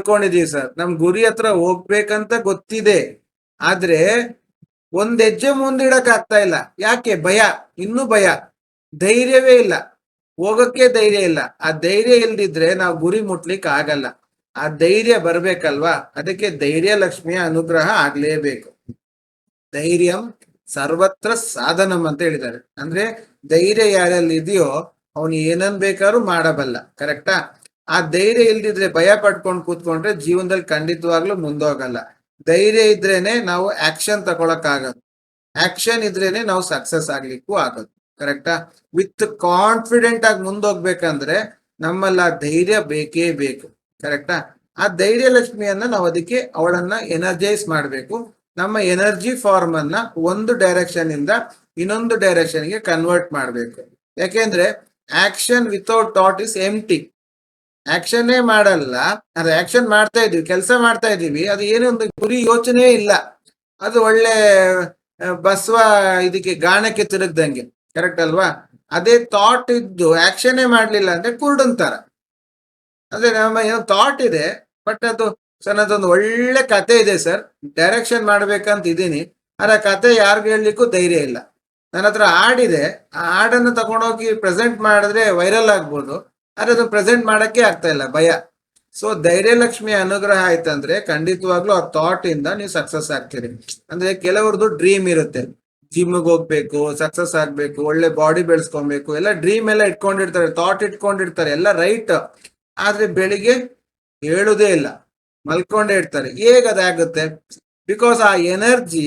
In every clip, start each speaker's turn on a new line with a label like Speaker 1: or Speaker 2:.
Speaker 1: ಅನ್ಕೊಂಡಿದೀವಿ sir. ನಮ್ ಗುರಿ ಹತ್ರ ಹೋಗ್ಬೇಕಂತ ಗೊತ್ತಿದೆ. ಆದ್ರೆ ಒಂದ್ ಹೆಜ್ಜೆ ಮುಂದಿಡಕ್ ಆಗ್ತಾ ಇಲ್ಲ. ಯಾಕೆ? ಭಯ. ಇನ್ನೂ ಭಯ. ಧೈರ್ಯವೇ ಇಲ್ಲ. ಹೋಗಕ್ಕೆ ಧೈರ್ಯ ಇಲ್ಲ. ಆ ಧೈರ್ಯ ಇಲ್ದಿದ್ರೆ ನಾವು ಗುರಿ ಮುಟ್ಲಿಕ್ಕೆ ಆಗಲ್ಲ. ಆ ಧೈರ್ಯ ಬರ್ಬೇಕಲ್ವಾ? ಅದಕ್ಕೆ ಧೈರ್ಯ ಲಕ್ಷ್ಮಿಯ ಅನುಗ್ರಹ ಆಗ್ಲೇಬೇಕು. ಧೈರ್ಯಂ ಸರ್ವತ್ರ ಸಾಧನಂ ಅಂತ ಹೇಳಿದ್ದಾರೆ. ಅಂದ್ರೆ ಧೈರ್ಯ ಯಾರಲ್ಲಿ ಇದೆಯೋ, ಅವನು ಏನನ್ ಬೇಕಾದ್ರೂ ಮಾಡಬಲ್ಲ. ಕರೆಕ್ಟಾ? ಆ ಧೈರ್ಯ ಇಲ್ದಿದ್ರೆ ಭಯ ಪಡ್ಕೊಂಡು ಕೂತ್ಕೊಂಡ್ರೆ ಜೀವನದಲ್ಲಿ ಖಂಡಿತವಾಗ್ಲೂ ಮುಂದೋಗಲ್ಲ. ಧೈರ್ಯ ಇದ್ರೇನೆ ನಾವು ಆಕ್ಷನ್ ತಗೊಳಕ್ ಆಗೋದು. ಆಕ್ಷನ್ ಇದ್ರೇನೆ ನಾವು ಸಕ್ಸಸ್ ಆಗ್ಲಿಕ್ಕೂ ಆಗೋದು. ಕರೆಕ್ಟಾ ವಿತ್ ಕಾನ್ಫಿಡೆಂಟ್ ಆಗಿ ಮುಂದೋಗ್ಬೇಕಂದ್ರೆ ನಮ್ಮಲ್ಲಿ ಆ ಧೈರ್ಯ ಬೇಕೇ ಬೇಕು. ಕರೆಕ್ಟಾ ಆ? ಧೈರ್ಯ ಲಕ್ಷ್ಮಿಯನ್ನ ನಾವು ಅದಕ್ಕೆ ಅವಳನ್ನ ಎನರ್ಜೈಸ್ ಮಾಡಬೇಕು. ನಮ್ಮ ಎನರ್ಜಿ ಫಾರ್ಮ್ ಅನ್ನ ಒಂದು ಡೈರೆಕ್ಷನ್ ಇಂದ ಇನ್ನೊಂದು ಡೈರೆಕ್ಷನ್ಗೆ ಕನ್ವರ್ಟ್ ಮಾಡಬೇಕು. ಯಾಕೆಂದ್ರೆ action without thought is empty ಆಕ್ಷನ್ನೇ ಮಾಡಲ್ಲ. ಅದು ಆಕ್ಷನ್ ಮಾಡ್ತಾ ಇದೀವಿ ಕೆಲಸ ಮಾಡ್ತಾ ಇದೀವಿ ಅದು ಏನೊಂದು ಗುರಿ ಯೋಚನೆ ಇಲ್ಲ. ಅದು ಒಳ್ಳೆ ಬಸವ ಇದಕ್ಕೆ ಗಾಣಕ್ಕೆ ತಿರುಗ್ದಂಗೆ ಕರೆಕ್ಟ್ ಅಲ್ವಾ? ಅದೇ ಥಾಟ್ ಇದ್ದು ಆಕ್ಷನ್ನೇ ಮಾಡ್ಲಿಲ್ಲ ಅಂದ್ರೆ ಕುರುಡಂತಾರ ಅಂದ್ರೆ ನಮ್ಮ ಏನೋ ಥಾಟ್ ಇದೆ ಬಟ್ ಅದು ಸರ್, ಅದೊಂದು ಒಳ್ಳೆ ಕತೆ ಇದೆ ಸರ್. ಡೈರೆಕ್ಷನ್ ಮಾಡ್ಬೇಕಂತ ಇದೀನಿ ಆದ್ರೆ ಕತೆ ಯಾರಿಗೂ ಹೇಳಲಿಕ್ಕೂ ಧೈರ್ಯ ಇಲ್ಲ. ನನ್ನ ಹತ್ರ ಹಾಡಿದೆ ಆ ಹಾಡನ್ನು ತಗೊಂಡೋಗಿ ಪ್ರೆಸೆಂಟ್ ಮಾಡಿದ್ರೆ ವೈರಲ್ ಆಗ್ಬೋದು. ಆದ್ರೆ ಅದು ಪ್ರೆಸೆಂಟ್ ಮಾಡಕ್ಕೆ ಆಗ್ತಾ ಇಲ್ಲ, ಭಯ. ಸೊ ಧೈರ್ಯಲಕ್ಷ್ಮಿ ಅನುಗ್ರಹ ಆಯ್ತಂದ್ರೆ ಖಂಡಿತವಾಗ್ಲೂ ಆ ಥಾಟ್ ಇಂದ ನೀವು ಸಕ್ಸಸ್ ಆಗ್ತೀರಿ. ಅಂದ್ರೆ ಕೆಲವ್ರದ್ದು ಡ್ರೀಮ್ ಇರುತ್ತೆ. ಜಿಮ್ಗೆ ಹೋಗ್ಬೇಕು ಸಕ್ಸಸ್ ಆಗ್ಬೇಕು, ಒಳ್ಳೆ ಬಾಡಿ ಬೆಳೆಸ್ಕೊಬೇಕು, ಎಲ್ಲ ಡ್ರೀಮ್ ಎಲ್ಲ ಇಟ್ಕೊಂಡಿರ್ತಾರೆ ಥಾಟ್ ಇಟ್ಕೊಂಡಿರ್ತಾರೆ, ಎಲ್ಲ ರೈಟ್ ಆದ್ರೆ ಬೆಳಿಗ್ಗೆ ಹೇಳುದೇ ಇಲ್ಲ. ಮಲ್ಕೊಂಡೇ ಇರ್ತಾರೆ. ಹೇಗ್ ಅದಾಗುತ್ತೆ? ಬಿಕಾಸ್ ಆ ಎನರ್ಜಿ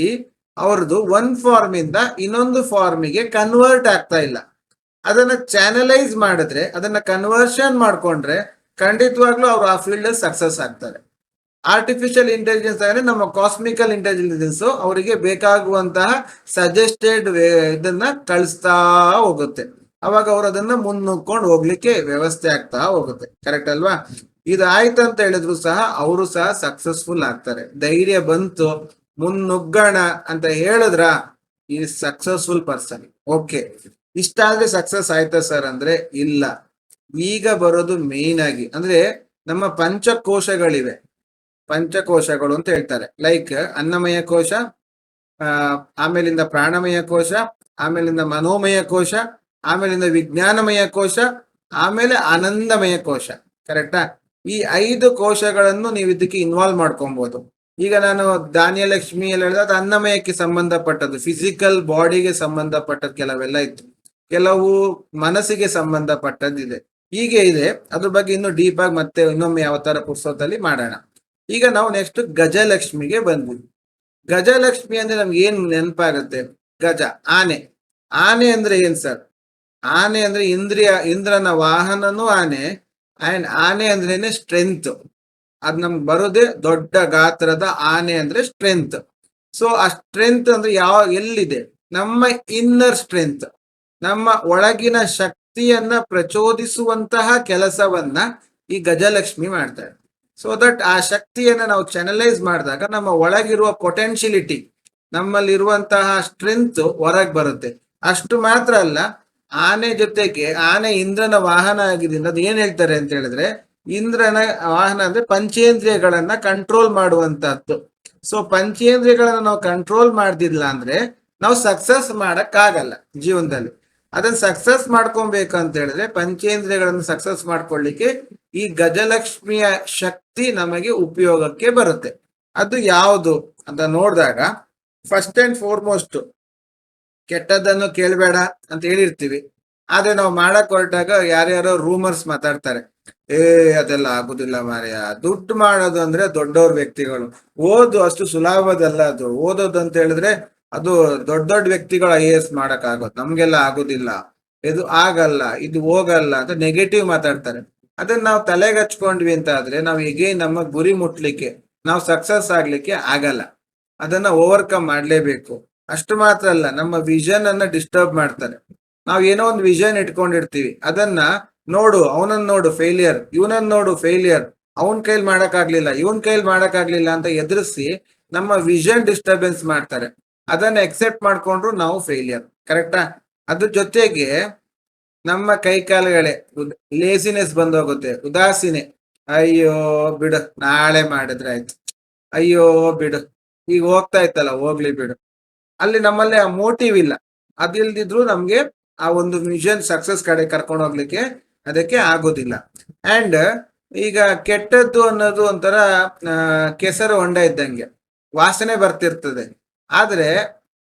Speaker 1: ಅವ್ರದ್ದು ಒಂದ್ ಫಾರ್ಮ್ ಇಂದ ಇನ್ನೊಂದು ಫಾರ್ಮಿಗೆ ಕನ್ವರ್ಟ್ ಆಗ್ತಾ ಇಲ್ಲ. ಅದನ್ನ ಚಾನಲೈಸ್ ಮಾಡಿದ್ರೆ, ಅದನ್ನ ಕನ್ವರ್ಷನ್ ಮಾಡ್ಕೊಂಡ್ರೆ ಖಂಡಿತವಾಗ್ಲೂ ಅವ್ರು ಆ ಫೀಲ್ಡ್ ಸಕ್ಸಸ್ ಆಗ್ತಾರೆ. ಆರ್ಟಿಫಿಷಿಯಲ್ ಇಂಟೆಲಿಜೆನ್ಸ್ ಅಂದ್ರೆ ನಮ್ಮ ಕಾಸ್ಮಿಕಲ್ ಇಂಟೆಲಿಜೆನ್ಸ್ ಅವರಿಗೆ ಬೇಕಾಗುವಂತಹ ಸಜೆಸ್ಟೆಡ್ ಇದನ್ನ ಕಳಿಸ್ತಾ ಹೋಗುತ್ತೆ. ಅವಾಗ ಅವ್ರು ಅದನ್ನ ಮುನ್ನುಗ್ಕೊಂಡು ಹೋಗ್ಲಿಕ್ಕೆ ವ್ಯವಸ್ಥೆ ಆಗ್ತಾ ಹೋಗುತ್ತೆ. ಕರೆಕ್ಟ್ ಅಲ್ವಾ? ಇದಾಯ್ತು ಅಂತ ಹೇಳಿದ್ರು ಸಹ ಅವರು ಸಹ ಸಕ್ಸಸ್ಫುಲ್ ಆಗ್ತಾರೆ. ಧೈರ್ಯ ಬಂತು, ಮುನ್ನುಗ್ಗೋಣ ಅಂತ ಹೇಳಿದ್ರ ಈ ಸಕ್ಸಸ್ಫುಲ್ ಪರ್ಸನ್ ಓಕೆ ಇಷ್ಟಾದ್ರೆ ಸಕ್ಸಸ್ ಆಯ್ತಾ ಸರ್ ಅಂದ್ರೆ ಇಲ್ಲ. ಈಗ ಬರೋದು ಮೇನ್ ಆಗಿ, ಅಂದ್ರೆ ನಮ್ಮ ಪಂಚಕೋಶಗಳಿವೆ. ಪಂಚಕೋಶಗಳು ಅಂತ ಹೇಳ್ತಾರೆ. ಲೈಕ್ ಅನ್ನಮಯ ಕೋಶ ಆಮೇಲಿಂದ ಪ್ರಾಣಮಯ ಕೋಶ, ಆಮೇಲಿಂದ ಮನೋಮಯ ಕೋಶ, ಆಮೇಲಿಂದ ವಿಜ್ಞಾನಮಯ ಕೋಶ, ಆಮೇಲೆ ಆನಂದಮಯ ಕೋಶ. ಕರೆಕ್ಟಾ ಈ ಐದು ಕೋಶಗಳನ್ನು ನೀವು ಇದಕ್ಕೆ ಇನ್ವಾಲ್ವ್ ಮಾಡ್ಕೊಬಹುದು ಈಗ ನಾನು ಧಾನ್ಯಲಕ್ಷ್ಮಿ ಎಲ್ಲ ಹೇಳಿದ ಅದು ಅನ್ನಮಯಕ್ಕೆ ಸಂಬಂಧಪಟ್ಟದ್ದು ಫಿಸಿಕಲ್ ಬಾಡಿಗೆ ಸಂಬಂಧಪಟ್ಟದ್ದು ಕೆಲವೆಲ್ಲ ಇತ್ತು. ಕೆಲವು ಮನಸ್ಸಿಗೆ ಸಂಬಂಧಪಟ್ಟದ್ದಿದೆ. ಹೀಗೆ ಇದೆ. ಅದ್ರ ಬಗ್ಗೆ ಇನ್ನು ಡೀಪ್ ಆಗಿ ಮತ್ತೆ ಇನ್ನೊಮ್ಮೆ ಯಾವ ತರ ಪುಸ್ತಕದಲ್ಲಿ ಮಾಡೋಣ. ಈಗ ನಾವು ನೆಕ್ಸ್ಟ್ ಗಜಲಕ್ಷ್ಮಿಗೆ ಬಂದ್ವಿ. ಗಜಲಕ್ಷ್ಮಿ ಅಂದ್ರೆ ನಮ್ಗೆ ಏನ್ ನೆನಪಾಗುತ್ತೆ? ಗಜ, ಆನೆ. ಆನೆ ಅಂದ್ರೆ ಏನ್ ಸರ್? ಆನೆ ಅಂದ್ರೆ ಇಂದ್ರಿಯ, ಇಂದ್ರನ ವಾಹನನೂ ಆನೆ. ಅಂಡ್ ಆನೆ ಅಂದ್ರೇನೆ ಸ್ಟ್ರೆಂತ್ ಅದ್ ನಮ್ಗೆ ಬರೋದೇ ದೊಡ್ಡ ಗಾತ್ರದ ಆನೆ ಅಂದ್ರೆ ಸ್ಟ್ರೆಂತ್ ಸೊ ಆ ಸ್ಟ್ರೆಂತ್ ಅಂದ್ರೆ ಯಾವ, ಎಲ್ಲಿದೆ? ನಮ್ಮ ಇನ್ನರ್ ಸ್ಟ್ರೆಂತ್ ನಮ್ಮ ಒಳಗಿನ ಶಕ್ತಿಯನ್ನ ಪ್ರಚೋದಿಸುವಂತಹ ಕೆಲಸವನ್ನ ಈ ಗಜಲಕ್ಷ್ಮಿ ಮಾಡ್ತಾಳೆ. ಸೊ ದಟ್ ಆ ಶಕ್ತಿಯನ್ನ ನಾವು ಚಾನಲೈಸ್ ಮಾಡಿದಾಗ ನಮ್ಮ ಒಳಗಿರುವ ಪೊಟೆನ್ಶಿಯಲಿಟಿ ನಮ್ಮಲ್ಲಿರುವಂತಹ ಸ್ಟ್ರೆಂತ್ ಹೊರಗೆ ಬರುತ್ತೆ. ಅಷ್ಟು ಮಾತ್ರ ಅಲ್ಲ, ಆನೆ ಜೊತೆಗೆ, ಆನೆ ಇಂದ್ರನ ವಾಹನ ಆಗಿದ್ದರಿಂದ ಅದು ಏನ್ ಹೇಳ್ತಾರೆ ಅಂತ ಹೇಳಿದ್ರೆ, ಇಂದ್ರನ ವಾಹನ ಅಂದ್ರೆ ಪಂಚೇಂದ್ರಿಯಗಳನ್ನ ಕಂಟ್ರೋಲ್ ಮಾಡುವಂತಹದ್ದು. ಸೊ ಪಂಚೇಂದ್ರಿಯಗಳನ್ನ ನಾವು ಕಂಟ್ರೋಲ್ ಮಾಡ್ದಿಲ್ಲ ಅಂದ್ರೆ ನಾವು ಸಕ್ಸಸ್ ಮಾಡಕ್ ಆಗಲ್ಲ ಜೀವನದಲ್ಲಿ. ಅದನ್ನ ಸಕ್ಸಸ್ ಮಾಡ್ಕೊಬೇಕಂತ ಹೇಳಿದ್ರೆ ಪಂಚೇಂದ್ರಿಯಗಳನ್ನು ಸಕ್ಸಸ್ ಮಾಡ್ಕೊಳ್ಳಿಕ್ಕೆ ಈ ಗಜಲಕ್ಷ್ಮಿಯ ಶಕ್ತಿ ನಮಗೆ ಉಪಯೋಗಕ್ಕೆ ಬರುತ್ತೆ. ಅದು ಯಾವುದು ಅಂತ ನೋಡಿದಾಗ ಫಸ್ಟ್ ಅಂಡ್ ಫೋರ್ಮೋಸ್ಟ್ ಕೆಟ್ಟದ್ದನ್ನು ಕೇಳಬೇಡ ಅಂತ ಹೇಳಿರ್ತೀವಿ. ಆದ್ರೆ ನಾವು ಮಾಡಕ್ ಹೊರಟಾಗ ಯಾರ್ಯಾರೋ ರೂಮರ್ಸ್ ಮಾತಾಡ್ತಾರೆ. ಏ, ಅದೆಲ್ಲ ಆಗುದಿಲ್ಲ ಮಾರ್ಯ. ದುಡ್ಡು ಮಾಡೋದು ಅಂದ್ರೆ ದೊಡ್ಡವ್ರ ವ್ಯಕ್ತಿಗಳು. ಓದು ಅಷ್ಟು ಸುಲಭದಲ್ಲ ಅದು. ಓದೋದು ಅಂತ ಹೇಳಿದ್ರೆ ಅದು ದೊಡ್ಡ ದೊಡ್ಡ ವ್ಯಕ್ತಿಗಳು ಐ ಎಸ್ ಮಾಡಕ್ಕಾಗೋದು. ನಮ್ಗೆಲ್ಲ ಆಗೋದಿಲ್ಲ. ಇದು ಆಗಲ್ಲ, ಇದು ಹೋಗಲ್ಲ ಅಂತ ನೆಗೆಟಿವ್ ಮಾತಾಡ್ತಾರೆ. ಅದನ್ನ ನಾವು ತಲೆಗೆ ಹಚ್ಕೊಂಡ್ವಿ ಅಂತ ಆದ್ರೆ ನಾವು ಹೀಗೆ ನಮ್ಮ ಗುರಿ ಮುಟ್ಲಿಕ್ಕೆ, ನಾವು ಸಕ್ಸಸ್ ಆಗ್ಲಿಕ್ಕೆ ಆಗಲ್ಲ. ಅದನ್ನ ಓವರ್ಕಮ್ ಮಾಡ್ಲೇಬೇಕು. ಅಷ್ಟು ಮಾತ್ರ ಅಲ್ಲ, ನಮ್ಮ ವಿಷನ್ ಅನ್ನ ಡಿಸ್ಟರ್ಬ್ ಮಾಡ್ತಾರೆ. ನಾವ್ ಏನೋ ಒಂದು ವಿಷನ್ ಇಟ್ಕೊಂಡಿರ್ತೀವಿ. ಅದನ್ನ ನೋಡು, ಅವನನ್ನ ನೋಡು ಫೇಲಿಯರ್ ಇವನನ್ನ ನೋಡು ಫೇಲಿಯರ್ ಅವನ್ ಕೈಲಿ ಮಾಡಕ್ ಆಗ್ಲಿಲ್ಲ ಇವನ್ ಕೈಲಿ ಮಾಡಕ್ ಆಗ್ಲಿಲ್ಲ ಅಂತ ಎದುರಿಸಿ ನಮ್ಮ ವಿಷನ್ ಡಿಸ್ಟರ್ಬೆನ್ಸ್ ಮಾಡ್ತಾರೆ. ಅದನ್ನ ಎಕ್ಸೆಪ್ಟ್ ಮಾಡ್ಕೊಂಡ್ರು ನಾವು ಫೇಲಿಯರ್ ಕರೆಕ್ಟಾ ಅದ್ರ ಜೊತೆಗೆ ನಮ್ಮ ಕೈ ಕಾಲುಗಳೇ ಲೇಸಿನೆಸ್ ಬಂದೋಗುತ್ತೆ. ಉದಾಸೀನೆ. ಅಯ್ಯೋ ಬಿಡು, ನಾಳೆ ಮಾಡಿದ್ರೆ ಆಯ್ತು. ಅಯ್ಯೋ ಬಿಡು, ಈಗ ಹೋಗ್ತಾ ಇತ್ತಲ್ಲ, ಹೋಗ್ಲಿ ಬಿಡು. ಅಲ್ಲಿ ನಮ್ಮಲ್ಲಿ ಆ ಮೋಟಿವ್ ಇಲ್ಲ. ಅದಿಲ್ದಿದ್ರು ನಮ್ಗೆ ಆ ಒಂದು ವಿಷನ್ ಸಕ್ಸಸ್ ಕಡೆ ಕರ್ಕೊಂಡು ಹೋಗ್ಲಿಕ್ಕೆ ಅದಕ್ಕೆ ಆಗೋದಿಲ್ಲ. ಅಂಡ್ ಈಗ ಕೆಟ್ಟದ್ದು ಅನ್ನೋದು ಒಂಥರ ಕೆಸರು ಹೊಂಡ ಇದ್ದಂಗೆ. ವಾಸನೆ ಬರ್ತಿರ್ತದೆ. ಆದ್ರೆ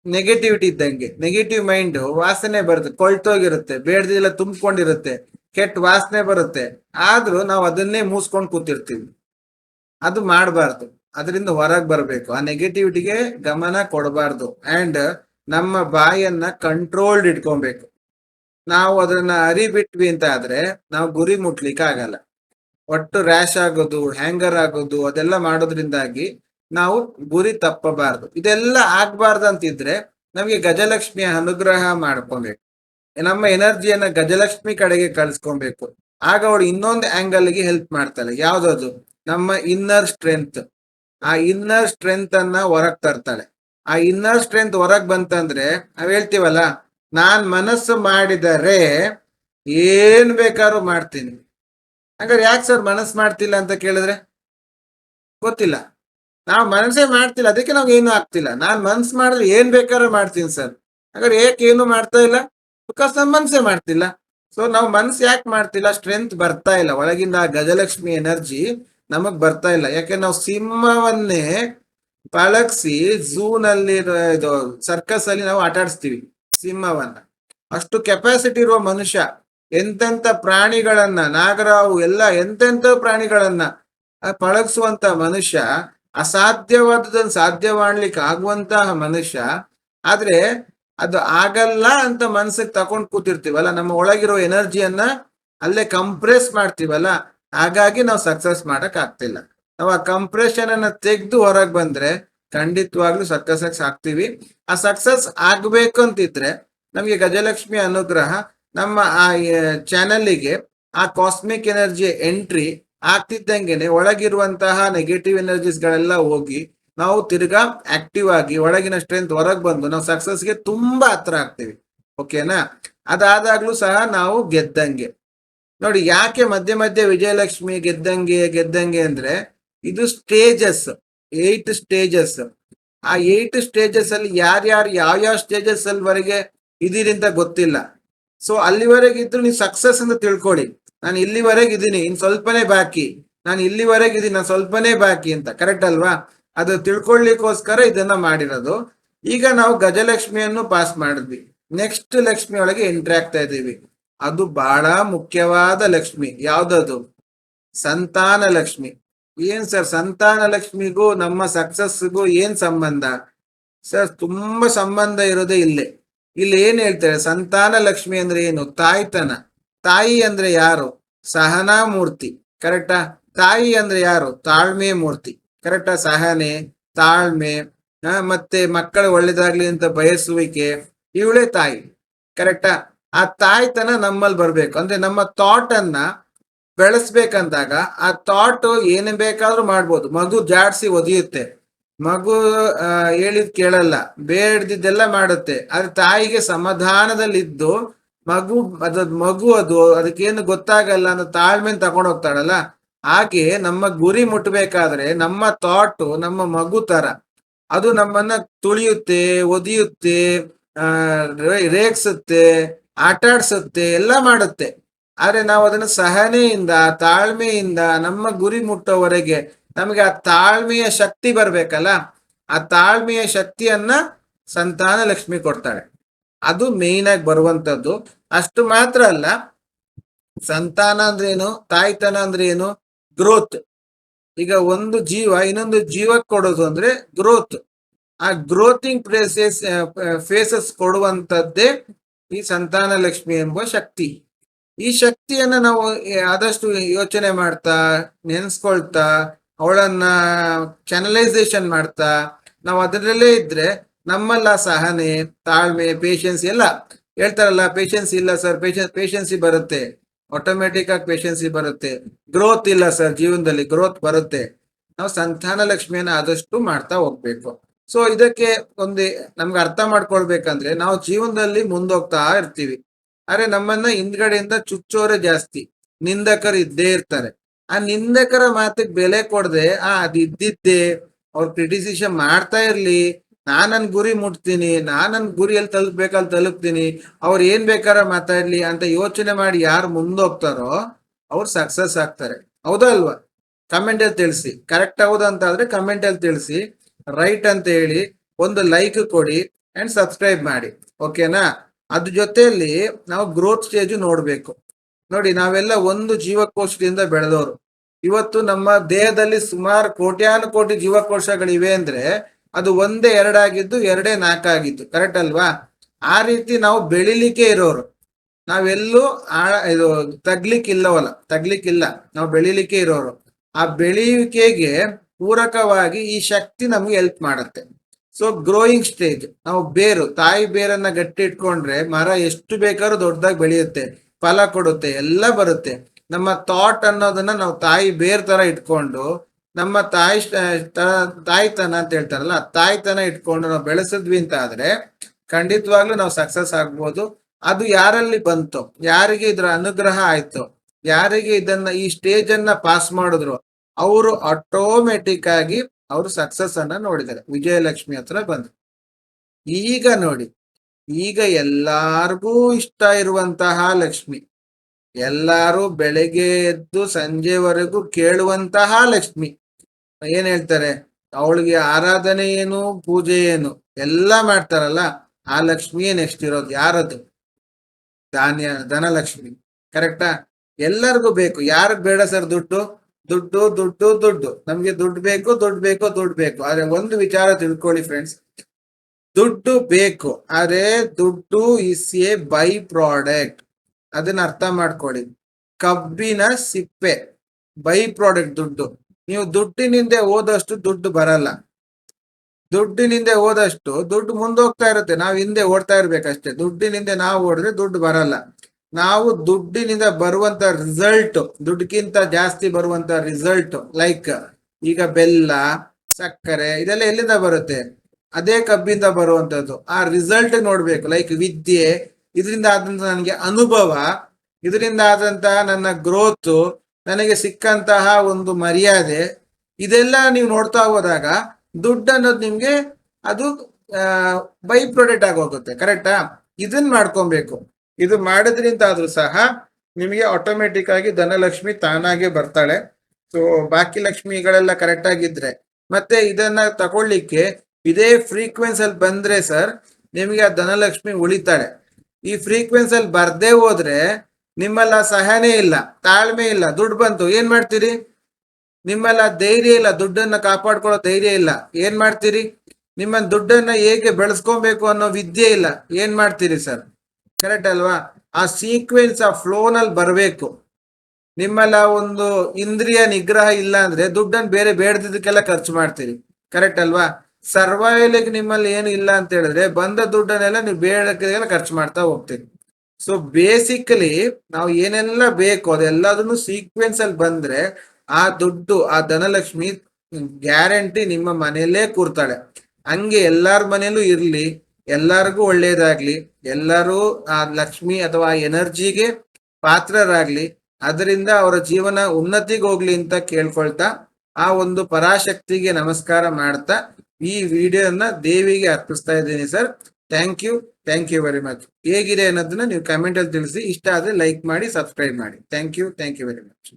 Speaker 1: ನೆಗೆಟಿವಿಟಿ ಇದ್ದಂಗೆ ನೆಗೆಟಿವ್ ಮೈಂಡ್ ವಾಸನೆ ಬರುತ್ತೆ, ಕೊಳ್ತೋಗಿರುತ್ತೆ ಬೇಡದಿಲ್ಲ ತುಂಬಿಕೊಂಡಿರುತ್ತೆ, ಕೆಟ್ಟ ವಾಸನೆ ಬರುತ್ತೆ. ಆದ್ರೂ ನಾವು ಅದನ್ನೇ ಮೂಸ್ಕೊಂಡು ಕೂತಿರ್ತೀವಿ. ಅದು ಮಾಡಬಾರ್ದು. ಅದರಿಂದ ಹೊರಗೆ ಬರಬೇಕು. ಆ ನೆಗೆಟಿವಿಟಿಗೆ ಗಮನ ಕೊಡಬಾರ್ದು. ಅಂಡ್ ನಮ್ಮ ಬಾಯನ್ನ ಕಂಟ್ರೋಲ್ಡ್ ಇಟ್ಕೊಬೇಕು. ನಾವು ಅದನ್ನ ಅರಿಬಿಟ್ವಿ ಅಂತ ಆದ್ರೆ ನಾವು ಗುರಿ ಮುಟ್ಲಿಕ್ಕೆ ಆಗಲ್ಲ ಒಟ್ಟು ರ್ಯಾಶ್ ಆಗೋದು ಹ್ಯಾಂಗರ್ ಆಗೋದು ಅದೆಲ್ಲ ಮಾಡೋದ್ರಿಂದಾಗಿ ನಾವು ಗುರಿ ತಪ್ಪಬಾರ್ದು. ಇದೆಲ್ಲ ಆಗ್ಬಾರ್ದು ಅಂತಿದ್ರೆ ನಮಗೆ ಗಜಲಕ್ಷ್ಮಿಯ ಅನುಗ್ರಹ ಮಾಡ್ಕೊಬೇಕು. ನಮ್ಮ ಎನರ್ಜಿಯನ್ನ ಗಜಲಕ್ಷ್ಮಿ ಕಡೆಗೆ ಕಳಿಸ್ಕೊಬೇಕು. ಆಗ ಅವಳು ಇನ್ನೊಂದು ಆಂಗಲ್ಗೆ ಹೆಲ್ಪ್ ಮಾಡ್ತಾಳೆ. ಯಾವ್ದದು? ನಮ್ಮ ಇನ್ನರ್ ಸ್ಟ್ರೆಂತ್ ಆ ಇನ್ನರ್ ಸ್ಟ್ರೆಂತ್ ಅನ್ನ ಹೊರಗ್ ತರ್ತಾಳೆ. ಆ ಇನ್ನರ್ ಸ್ಟ್ರೆಂತ್ ಹೊರಗ್ ಬಂತಂದ್ರೆ ನಾವ್ ಹೇಳ್ತೀವಲ್ಲ, ನಾನ್ ಮನಸ್ಸು ಮಾಡಿದರೆ ಏನ್ ಬೇಕಾದ್ರೂ ಮಾಡ್ತೀನಿ. ಹಂಗಾರೆ ಯಾಕೆ ಸರ್ ಮನಸ್ಸು ಮಾಡ್ತಿಲ್ಲ ಅಂತ ಕೇಳಿದ್ರೆ? ಗೊತ್ತಿಲ್ಲ. ನಾವು ಮನಸ್ಸೇ ಮಾಡ್ತಿಲ್ಲ, ಅದಕ್ಕೆ ನಾವು ಏನು ಆಗ್ತಿಲ್ಲ. ನಾನ್ ಮನ್ಸು ಮಾಡಿದ್ರೆ ಏನ್ ಬೇಕಾದ್ರೂ ಮಾಡ್ತೀನಿ ಸರ್. ಹಾಗಾದ್ರೆ ಏಕೆ ಏನು ಮಾಡ್ತಾ ಇಲ್ಲ? ಬಿಕಾಸ್ ನಮ್ಮ ಮನ್ಸೇ ಮಾಡ್ತಿಲ್ಲ. ಸೊ ನಾವು ಮನ್ಸ್ ಯಾಕೆ ಮಾಡ್ತಿಲ್ಲ? ಸ್ಟ್ರೆಂತ್ ಬರ್ತಾ ಇಲ್ಲ. ಒಳಗಿಂದ ಆ ಗಜಲಕ್ಷ್ಮಿ ಎನರ್ಜಿ ನಮಗ್ ಬರ್ತಾ ಇಲ್ಲ. ಯಾಕೆ ನಾವು ಸಿಂಹವನ್ನೇ ಪಳಗ್ಸಿ ಝೂನಲ್ಲಿ ಇದು ಸರ್ಕಸ್ ಅಲ್ಲಿ ನಾವು ಆಟ ಆಡಿಸ್ತೀವಿ, ಸಿಂಹವನ್ನ. ಅಷ್ಟು ಕೆಪಾಸಿಟಿ ಇರುವ ಮನುಷ್ಯ, ಎಂತೆಂತ ಪ್ರಾಣಿಗಳನ್ನ, ನಾಗರಾವು, ಎಲ್ಲ ಎಂತೆಂತ ಪ್ರಾಣಿಗಳನ್ನ ಪಳಗಿಸುವಂತ ಮನುಷ್ಯ ಅಸಾಧ್ಯವಾದದನ್ನ ಸಾಧ್ಯ ಮಾಡ್ಲಿಕ್ಕೆ ಆಗುವಂತಹ ಮನುಷ್ಯ, ಆದ್ರೆ ಅದು ಆಗಲ್ಲ ಅಂತ ಮನಸ್ಸಿಗೆ ತಕೊಂಡ್ ಕೂತಿರ್ತೀವಲ್ಲ, ನಮ್ಮ ಒಳಗಿರೋ ಎನರ್ಜಿಯನ್ನ ಅಲ್ಲೇ ಕಂಪ್ರೆಸ್ ಮಾಡ್ತೀವಲ್ಲ, ಹಾಗಾಗಿ ನಾವು ಸಕ್ಸಸ್ ಮಾಡಕ್ ಆಗ್ತಿಲ್ಲ. ನಾವು ಆ ಕಂಪ್ರೆಷನ್ ಅನ್ನ ತೆಗೆದು ಹೊರಗೆ ಬಂದ್ರೆ ಖಂಡಿತವಾಗ್ಲೂ ಸಕ್ಸಸ್ ಆಗ್ತೀವಿ ಆ ಸಕ್ಸಸ್ ಆಗ್ಬೇಕು ಅಂತಿದ್ರೆ ನಮ್ಗೆ ಗಜಲಕ್ಷ್ಮಿ ಅನುಗ್ರಹ ನಮ್ಮ ಆ ಚಾನಲ್ಗೆ ಆ ಕಾಸ್ಮಿಕ್ ಎನರ್ಜಿ ಎಂಟ್ರಿ ಆಗ್ತಿದ್ದಂಗೆನೆ ಒಳಗಿರುವಂತಹ ನೆಗೆಟಿವ್ ಎನರ್ಜೀಸ್ ಗಳೆಲ್ಲ ಹೋಗಿ ನಾವು ತಿರ್ಗಾ ಆಕ್ಟಿವ್ ಆಗಿ ಒಳಗಿನ ಸ್ಟ್ರೆಂತ್ ಹೊರಗೆ ಬಂದು ನಾವು ಸಕ್ಸಸ್ಗೆ ತುಂಬಾ ಹತ್ರ ಆಗ್ತೀವಿ. ಓಕೆನಾ ಅದಾದಾಗ್ಲೂ ಸಹ ನಾವು ಗೆದ್ದಂಗೆ. ನೋಡಿ ಯಾಕೆ ಮಧ್ಯೆ ಮಧ್ಯೆ ವಿಜಯಲಕ್ಷ್ಮಿ ಗೆದ್ದಂಗೆ ಗೆದ್ದಂಗೆ ಅಂದ್ರೆ ಇದು ಸ್ಟೇಜಸ್ ಏಟ್ ಸ್ಟೇಜಸ್ ಆ ಏಟ್ ಸ್ಟೇಜಸ್ ಅಲ್ಲಿ ಯಾರ್ಯಾರು ಯಾವ ಸ್ಟೇಜಸ್ ಅಲ್ಲಿವರೆಗೆ ಇದೀರಿ ಅಂತ ಗೊತ್ತಿಲ್ಲ. ಸೊ ಅಲ್ಲಿವರೆಗೆ ಇದ್ರು ನೀವು ಸಕ್ಸಸ್ ಅಂತ ತಿಳ್ಕೊಳ್ಳಿ. ನಾನು ಇಲ್ಲಿವರೆಗೆ ಇದ್ದೀನಿ, ಇನ್ ಸ್ವಲ್ಪನೇ ಬಾಕಿ. ನಾನು ಇಲ್ಲಿವರೆಗೆ ಇದ್ದೀನಿ, ನಾನು ಸ್ವಲ್ಪನೇ ಬಾಕಿ ಅಂತ. ಕರೆಕ್ಟ್ ಅಲ್ವಾ? ಅದು ತಿಳ್ಕೊಳ್ಳಿಕ್ಕೋಸ್ಕರ ಇದನ್ನ ಮಾಡಿರೋದು. ಈಗ ನಾವು ಗಜಲಕ್ಷ್ಮಿಯನ್ನು ಪಾಸ್ ಮಾಡಿದ್ವಿ. ನೆಕ್ಸ್ಟ್ ಲಕ್ಷ್ಮಿ ಒಳಗೆ ಎಂಟ್ರಿ ಆಗ್ತಾ ಇದ್ದೀವಿ. ಅದು ಬಹಳ ಮುಖ್ಯವಾದ ಲಕ್ಷ್ಮಿ. ಯಾವ್ದದು? ಸಂತಾನ ಲಕ್ಷ್ಮಿ. ಏನ್ ಸರ್, ಸಂತಾನ ಲಕ್ಷ್ಮಿಗೂ ನಮ್ಮ ಸಕ್ಸಸ್ಗೂ ಏನ್ ಸಂಬಂಧ? ಸರ್, ತುಂಬಾ ಸಂಬಂಧ ಇರೋದೇ ಇಲ್ಲೇ. ಇಲ್ಲಿ ಏನ್ ಹೇಳ್ತಾರೆ? ಸಂತಾನ ಲಕ್ಷ್ಮಿ ಅಂದ್ರೆ ಏನು? ತಾಯ್ತನ. ತಾಯಿ ಅಂದ್ರೆ ಯಾರು? ಸಹನಾ ಮೂರ್ತಿ. ಕರೆಕ್ಟಾ? ತಾಯಿ ಅಂದ್ರೆ ಯಾರು? ತಾಳ್ಮೆ ಮೂರ್ತಿ. ಕರೆಕ್ಟಾ? ಸಹನೆ, ತಾಳ್ಮೆ ಮತ್ತೆ ಮಕ್ಕಳು ಒಳ್ಳೇದಾಗ್ಲಿ ಅಂತ ಬಯಸುವಿಕೆ, ಇವಳೇ ತಾಯಿ. ಕರೆಕ್ಟಾ? ಆ ತಾಯ್ತನ ನಮ್ಮಲ್ಲಿ ಬರ್ಬೇಕು. ಅಂದ್ರೆ ನಮ್ಮ ಥಾಟ್ ಅನ್ನ ಬೆಳೆಸ್ಬೇಕಂದಾಗ ಆ ಥಾಟ್ ಏನೇ ಬೇಕಾದ್ರೂ ಮಾಡ್ಬೋದು. ಮಗು ಜಾಡ್ಸಿ ಒದಿಯುತ್ತೆ. ಮಗು ಹೇಳಿದ್ ಕೇಳಲ್ಲ. ಬೇಡ್ದಿದ್ದೆಲ್ಲ ಮಾಡುತ್ತೆ. ಆದ್ರೆ ತಾಯಿಗೆ ಸಮಾಧಾನದಲ್ಲಿದ್ದು ಮಗು, ಅದ್ ಮಗು ಅದು, ಅದಕ್ಕೇನು ಗೊತ್ತಾಗಲ್ಲ ಅನ್ನೋ ತಾಳ್ಮೆನ್ ತಗೊಂಡ್ ಹೋಗ್ತಾಳಲ್ಲ? ಹಾಗೆ ನಮ್ಮ ಗುರಿ ಮುಟ್ಬೇಕಾದ್ರೆ ನಮ್ಮ ಥಾಟ್ ನಮ್ಮ ಮಗು ತರ. ಅದು ನಮ್ಮನ್ನ ತುಳಿಯುತ್ತೆ, ಒದಿಯುತ್ತೆ, ಆ ರೇಗ್ಸುತ್ತೆ, ಆಟಾಡ್ಸುತ್ತೆ, ಎಲ್ಲ ಮಾಡುತ್ತೆ. ಆದ್ರೆ ನಾವು ಅದನ್ನ ಸಹನೆಯಿಂದ, ತಾಳ್ಮೆಯಿಂದ, ನಮ್ಮ ಗುರಿ ಮುಟ್ಟೋವರೆಗೆ ನಮಗೆ ಆ ತಾಳ್ಮೆಯ ಶಕ್ತಿ ಬರ್ಬೇಕಲ್ಲ? ಆ ತಾಳ್ಮೆಯ ಶಕ್ತಿಯನ್ನ ಸಂತಾನ ಲಕ್ಷ್ಮಿ ಕೊಡ್ತಾಳೆ. ಅದು ಮೇನ್ ಆಗಿ ಬರುವಂತದ್ದು. ಅಷ್ಟು ಮಾತ್ರ ಅಲ್ಲ, ಸಂತಾನ ಅಂದ್ರೇನು ತಾಯ್ತನ ಅಂದ್ರೆ ಏನು ಗ್ರೋತ್ ಈಗ ಒಂದು ಜೀವ, ಇನ್ನೊಂದು ಜೀವಕ್ಕೆ ಕೊಡೋದು ಅಂದ್ರೆ ಗ್ರೋತ್ ಆ ಗ್ರೋತಿಂಗ್ ಪ್ಲೇಸಸ್ ಫೇಸಸ್ ಕೊಡುವಂತದ್ದೇ ಈ ಸಂತಾನ ಲಕ್ಷ್ಮಿ ಎಂಬ ಶಕ್ತಿ. ಈ ಶಕ್ತಿಯನ್ನ ನಾವು ಆದಷ್ಟು ಯೋಚನೆ ಮಾಡ್ತಾ, ನೆನ್ಸ್ಕೊಳ್ತಾ, ಅವಳನ್ನ ಚಾನಲೈಸೇಷನ್ ಮಾಡ್ತಾ, ನಾವು ಅದರಲ್ಲೇ ಇದ್ರೆ ನಮ್ಮಲ್ಲ ಸಹನೆ, ತಾಳ್ಮೆ ಪೇಶನ್ಸ್ ಎಲ್ಲ. ಹೇಳ್ತಾರಲ್ಲ ಪೇಶನ್ಸ್ ಇಲ್ಲ ಸರ್ ಪೇಶನ್ಸ್ ಪೇಶನ್ಸಿ ಬರುತ್ತೆ. ಆಟೋಮೆಟಿಕ್ ಆಗಿ ಪೇಶನ್ಸಿ ಬರುತ್ತೆ. ಗ್ರೋತ್ ಇಲ್ಲ ಸರ್ ಜೀವನದಲ್ಲಿ ಗ್ರೋತ್ ಬರುತ್ತೆ. ನಾವು ಸಂತಾನ ಲಕ್ಷ್ಮಿಯನ್ನ ಆದಷ್ಟು ಮಾಡ್ತಾ ಹೋಗ್ಬೇಕು. ಸೊ ಇದಕ್ಕೆ ಒಂದು ನಮ್ಗೆ ಅರ್ಥ ಮಾಡ್ಕೊಳ್ಬೇಕಂದ್ರೆ ನಾವು ಜೀವನದಲ್ಲಿ ಮುಂದೋಗ್ತಾ ಇರ್ತೀವಿ. ಆದ್ರೆ ನಮ್ಮನ್ನ ಹಿಂದ್ಗಡೆಯಿಂದ ಚುಚ್ಚೋರೆ ಜಾಸ್ತಿ. ನಿಂದಕರು ಇದ್ದೇ ಇರ್ತಾರೆ. ಆ ನಿಂದಕರ ಮಾತಿಗೆ ಬೆಲೆ ಕೊಡದೆ, ಆ ಅದ್ ಇದ್ದಿದ್ದೆ ಅವ್ರು ಕ್ರಿಟಿಸಿಷನ್ ಮಾಡ್ತಾ ಇರ್ಲಿ ನಾನ್ ನನ್ ಗುರಿ ಮುಟ್ತೀನಿ ನಾನ್ ನನ್ ಗುರಿಯಲ್ಲಿ ತಲುಪ್ಬೇಕಲ್ಲಿ ತಲುಪ್ತೀನಿ, ಅವ್ರು ಏನ್ ಬೇಕಾರ ಮಾತಾಡ್ಲಿ ಅಂತ ಯೋಚನೆ ಮಾಡಿ ಯಾರು ಮುಂದೋಗ್ತಾರೋ ಅವ್ರು ಸಕ್ಸಸ್ ಆಗ್ತಾರೆ. ಹೌದಾ ಅಲ್ವಾ? ಕಮೆಂಟ್ ಅಲ್ಲಿ ತಿಳಿಸಿ. ಕರೆಕ್ಟ್ ಹೌದಾ ಆದ್ರೆ ಕಮೆಂಟ್ ಅಲ್ಲಿ ತಿಳಿಸಿ. ರೈಟ್ ಅಂತ ಹೇಳಿ ಒಂದು ಲೈಕ್ ಕೊಡಿ ಅಂಡ್ ಸಬ್ಸ್ಕ್ರೈಬ್ ಮಾಡಿ. ಓಕೆನಾ ಅದ್ರ ಜೊತೆಯಲ್ಲಿ ನಾವು ಗ್ರೋತ್ ಸ್ಟೇಜ್ ನೋಡ್ಬೇಕು. ನೋಡಿ, ನಾವೆಲ್ಲ ಒಂದು ಜೀವಕೋಶದಿಂದ ಬೆಳೆದವರು. ಇವತ್ತು ನಮ್ಮ ದೇಹದಲ್ಲಿ ಸುಮಾರು ಕೋಟ್ಯಾನು ಕೋಟಿ ಜೀವಕೋಶಗಳಿವೆ ಅಂದ್ರೆ ಅದು ಒಂದೇ ಎರಡಾಗಿದ್ದು, ಎರಡೇ ನಾಲ್ಕಾಗಿದ್ದು. ಕರೆಕ್ಟ್ ಅಲ್ವಾ? ಆ ರೀತಿ ನಾವು ಬೆಳಿಲಿಕ್ಕೆ ಇರೋರು. ನಾವೆಲ್ಲೂ ಆಳ, ಇದು ತಗ್ಲಿಕ್ಕಿಲ್ಲವಲ್ಲ, ತಗ್ಲಿಕ್ಕಿಲ್ಲ. ನಾವು ಬೆಳಿಲಿಕ್ಕೆ ಇರೋರು. ಆ ಬೆಳೆಯುವಿಕೆಗೆ ಪೂರಕವಾಗಿ ಈ ಶಕ್ತಿ ನಮ್ಗೆ ಹೆಲ್ಪ್ ಮಾಡುತ್ತೆ. ಸೊ ಗ್ರೋಯಿಂಗ್ ಸ್ಟೇಜ್ ನಾವು ಬೇರು, ತಾಯಿ ಬೇರನ್ನ ಗಟ್ಟಿ ಇಟ್ಕೊಂಡ್ರೆ ಮರ ಎಷ್ಟು ಬೇಕಾದ್ರೂ ದೊಡ್ಡದಾಗಿ ಬೆಳೆಯುತ್ತೆ. ಫಲ ಕೊಡುತ್ತೆ, ಎಲ್ಲ ಬರುತ್ತೆ. ನಮ್ಮ ಥಾಟ್ ಅನ್ನೋದನ್ನ ನಾವು ತಾಯಿ ಬೇರ್ ತರ ಇಟ್ಕೊಂಡು ನಮ್ಮ ತಾಯಿ ತಾಯ್ತನ ಅಂತ ಹೇಳ್ತಾರಲ್ಲ, ತಾಯ್ತನ ಇಟ್ಕೊಂಡು ನಾವು ಬೆಳೆಸಿದ್ವಿ ಅಂತ ಆದ್ರೆ ಖಂಡಿತವಾಗ್ಲೂ ನಾವು ಸಕ್ಸಸ್ ಆಗ್ಬೋದು. ಅದು ಯಾರಲ್ಲಿ ಬಂತು? ಯಾರಿಗೆ ಇದ್ರ ಅನುಗ್ರಹ ಆಯ್ತು? ಯಾರಿಗೆ ಇದನ್ನ ಈ ಸ್ಟೇಜ್ ಅನ್ನ ಪಾಸ್ ಮಾಡಿದ್ರು? ಅವರು ಆಟೋಮೆಟಿಕ್ ಆಗಿ ಅವರು ಸಕ್ಸಸ್ ಅನ್ನ ನೋಡಿದ್ದಾರೆ. ವಿಜಯಲಕ್ಷ್ಮಿ ಹತ್ರ ಬಂದ್ರು ಈಗ ನೋಡಿ, ಈಗ ಎಲ್ಲಾರ್ಗೂ ಇಷ್ಟ ಇರುವಂತಹ ಲಕ್ಷ್ಮಿ, ಎಲ್ಲಾರು ಬೆಳಗ್ಗೆ ಎದ್ದು ಸಂಜೆವರೆಗೂ ಕೇಳುವಂತಹ ಲಕ್ಷ್ಮಿ. ಏನ್ ಹೇಳ್ತಾರೆ? ಅವಳಿಗೆ ಆರಾಧನೆ ಏನು, ಪೂಜೆ ಏನು, ಎಲ್ಲ ಮಾಡ್ತಾರಲ್ಲ, ಆ ಲಕ್ಷ್ಮಿಯೇ ನೆಕ್ಸ್ಟ್ ಇರೋದು ಯಾರದು? ಧಾನ್ಯ, ಧನಲಕ್ಷ್ಮಿ. ಕರೆಕ್ಟಾ? ಎಲ್ಲರಿಗೂ ಬೇಕು. ಯಾರಿಗ್ ಬೇಡ ಸರ್ ದುಡ್ಡು? ದುಡ್ಡು ದುಡ್ಡು ದುಡ್ಡು. ನಮ್ಗೆ ದುಡ್ಡು ಬೇಕು ದುಡ್ಡು ಬೇಕು ದುಡ್ಡು ಬೇಕು. ಆದ್ರೆ ಒಂದು ವಿಚಾರ ತಿಳ್ಕೊಳ್ಳಿ ಫ್ರೆಂಡ್ಸ್ ದುಡ್ಡು ಬೇಕು. ಆದ್ರೆ ದುಡ್ಡು ಇಸ್ ಎ ಬೈ ಪ್ರಾಡಕ್ಟ್ ಅದನ್ನ ಅರ್ಥ ಮಾಡ್ಕೊಳ್ಳಿ. ಕಬ್ಬಿನ ಸಿಪ್ಪೆ. ಬೈ ಪ್ರಾಡಕ್ಟ್ ದುಡ್ಡು. ನೀವು ದುಡ್ಡಿನಿಂದ ಹೋದಷ್ಟು ದುಡ್ಡು ಬರಲ್ಲ. ದುಡ್ಡಿನಿಂದ ಹೋದಷ್ಟು ದುಡ್ಡು ಮುಂದೋಗ್ತಾ ಇರುತ್ತೆ. ನಾವು ಹಿಂದೆ ಓಡ್ತಾ ಇರ್ಬೇಕಷ್ಟೇ. ದುಡ್ಡಿನಿಂದ ನಾವು ಓಡಿದ್ರೆ ದುಡ್ಡು ಬರಲ್ಲ. ನಾವು ದುಡ್ಡಿನಿಂದ ಬರುವಂತ ರಿಸಲ್ಟ್ ದುಡ್ಡಿಗಿಂತ ಜಾಸ್ತಿ ಬರುವಂತ ರಿಸಲ್ಟ್ ಲೈಕ್ ಈಗ ಬೆಲ್ಲ, ಸಕ್ಕರೆ ಇದೆಲ್ಲ ಎಲ್ಲಿಂದ ಬರುತ್ತೆ? ಅದೇ ಕಬ್ಬಿಂದ ಬರುವಂತದ್ದು. ಆ ರಿಸಲ್ಟ್ ನೋಡ್ಬೇಕು. ಲೈಕ್ ವಿದ್ಯೆ, ಇದರಿಂದ ಆದಂತ ನನಗೆ ಅನುಭವ, ಇದರಿಂದ ಆದಂತ ನನ್ನ ಗ್ರೋತ್ ನನಗೆ ಸಿಕ್ಕಂತಹ ಒಂದು ಮರ್ಯಾದೆ, ಇದೆಲ್ಲ ನೀವು ನೋಡ್ತಾ ಹೋದಾಗ ದುಡ್ಡು ಅನ್ನೋದು ನಿಮ್ಗೆ ಅದು ಬೈ ಪ್ರೊಡಕ್ಟ್ ಆಗಿ ಹೋಗುತ್ತೆ ಕರೆಕ್ಟಾ ಇದನ್ನ ಮಾಡ್ಕೊಬೇಕು. ಇದು ಮಾಡಿದ್ರಿಂದ ಆದ್ರೂ ಸಹ ನಿಮಗೆ ಆಟೋಮೆಟಿಕ್ ಆಗಿ ಧನಲಕ್ಷ್ಮಿ ತಾನಾಗೆ ಬರ್ತಾಳೆ. ಸೊ ಬಾಕಿ ಲಕ್ಷ್ಮಿಗಳೆಲ್ಲ ಕರೆಕ್ಟ್ ಆಗಿದ್ರೆ, ಮತ್ತೆ ಇದನ್ನ ತಗೊಳ್ಳಿಕ್ಕೆ ಇದೇ ಫ್ರೀಕ್ವೆನ್ಸ್ ಅಲ್ಲಿ ಬಂದ್ರೆ ಸರ್, ನಿಮಗೆ ಆ ಧನಲಕ್ಷ್ಮಿ ಉಳಿತಾಳೆ. ಈ ಫ್ರೀಕ್ವೆನ್ಸ್ ಅಲ್ಲಿ ಬರ್ದೇ ಹೋದ್ರೆ ನಿಮ್ಮಲ್ಲ ಸಹನೆ ಇಲ್ಲ, ತಾಳ್ಮೆ ಇಲ್ಲ, ದುಡ್ಡು ಬಂತು, ಏನ್ ಮಾಡ್ತೀರಿ? ನಿಮ್ಮಲ್ಲ ಧೈರ್ಯ ಇಲ್ಲ, ದುಡ್ಡನ್ನ ಕಾಪಾಡ್ಕೊಳ್ಳೋ ಧೈರ್ಯ ಇಲ್ಲ, ಏನ್ ಮಾಡ್ತೀರಿ? ನಿಮ್ಮ ದುಡ್ಡನ್ನ ಹೇಗೆ ಬೆಳೆಸ್ಕೊಬೇಕು ಅನ್ನೋ ವಿದ್ಯೆ ಇಲ್ಲ, ಏನ್ ಮಾಡ್ತೀರಿ ಸರ್? ಕರೆಕ್ಟ್ ಅಲ್ವಾ? ಆ ಸೀಕ್ವೆನ್ಸ್ ಆ ಫ್ಲೋನಲ್ಲಿ ಬರಬೇಕು. ನಿಮ್ಮಲ್ಲ ಒಂದು ಇಂದ್ರಿಯ ನಿಗ್ರಹ ಇಲ್ಲ ಅಂದ್ರೆ ದುಡ್ಡನ್ನು ಬೇರೆ ಬೇಡದಿದ್ದಕ್ಕೆಲ್ಲ ಖರ್ಚು ಮಾಡ್ತೀರಿ. ಕರೆಕ್ಟ್ ಅಲ್ವಾ? ಸರ್ವೈವಲ್ಗೆ ನಿಮ್ಮಲ್ಲಿ ಏನು ಇಲ್ಲ ಅಂತ ಹೇಳಿದ್ರೆ ಬಂದ ದುಡ್ಡನ್ನೆಲ್ಲ ನೀವು ಬೇಡಕ್ಕೆಲ್ಲ ಖರ್ಚು ಮಾಡ್ತಾ ಹೋಗ್ತೀರಿ. ಸೊ ಬೇಸಿಕಲಿ ನಾವು ಏನೆಲ್ಲ ಬೇಕು ಅದೆಲ್ಲದನ್ನು ಸೀಕ್ವೆನ್ಸ್ ಅಲ್ಲಿ ಬಂದ್ರೆ, ಆ ದುಡ್ಡು, ಆ ಧನಲಕ್ಷ್ಮಿ ಗ್ಯಾರಂಟಿ ನಿಮ್ಮ ಮನೆಯಲ್ಲೇ ಕೂರ್ತಾಳೆ. ಹಂಗೆ ಎಲ್ಲಾರ ಮನೇಲೂ ಇರ್ಲಿ, ಎಲ್ಲಾರ್ಗೂ ಒಳ್ಳೇದಾಗ್ಲಿ, ಎಲ್ಲರೂ ಆ ಲಕ್ಷ್ಮಿ ಅಥವಾ ಎನರ್ಜಿಗೆ ಪಾತ್ರರಾಗ್ಲಿ, ಅದರಿಂದ ಅವರ ಜೀವನ ಉನ್ನತಿಗೆ ಹೋಗ್ಲಿ ಅಂತ ಕೇಳ್ಕೊಳ್ತಾ, ಆ ಒಂದು ಪರಾಶಕ್ತಿಗೆ ನಮಸ್ಕಾರ ಮಾಡ್ತಾ, ಈ ವಿಡಿಯೋನ ದೇವಿಗೆ ಅರ್ಪಿಸ್ತಾ ಇದ್ದೀನಿ sir. Thank you thank you very much ಹೇಗಿದೆ ಅನ್ನೋದನ್ನ ನೀವು ಕಮೆಂಟ್ ಅಲ್ಲಿ ತಿಳಿಸಿ. ಇಷ್ಟ ಆದ್ರೆ ಲೈಕ್ ಮಾಡಿ ಸಬ್ಸ್ಕ್ರೈಬ್ ಮಾಡಿ. Thank you thank you very much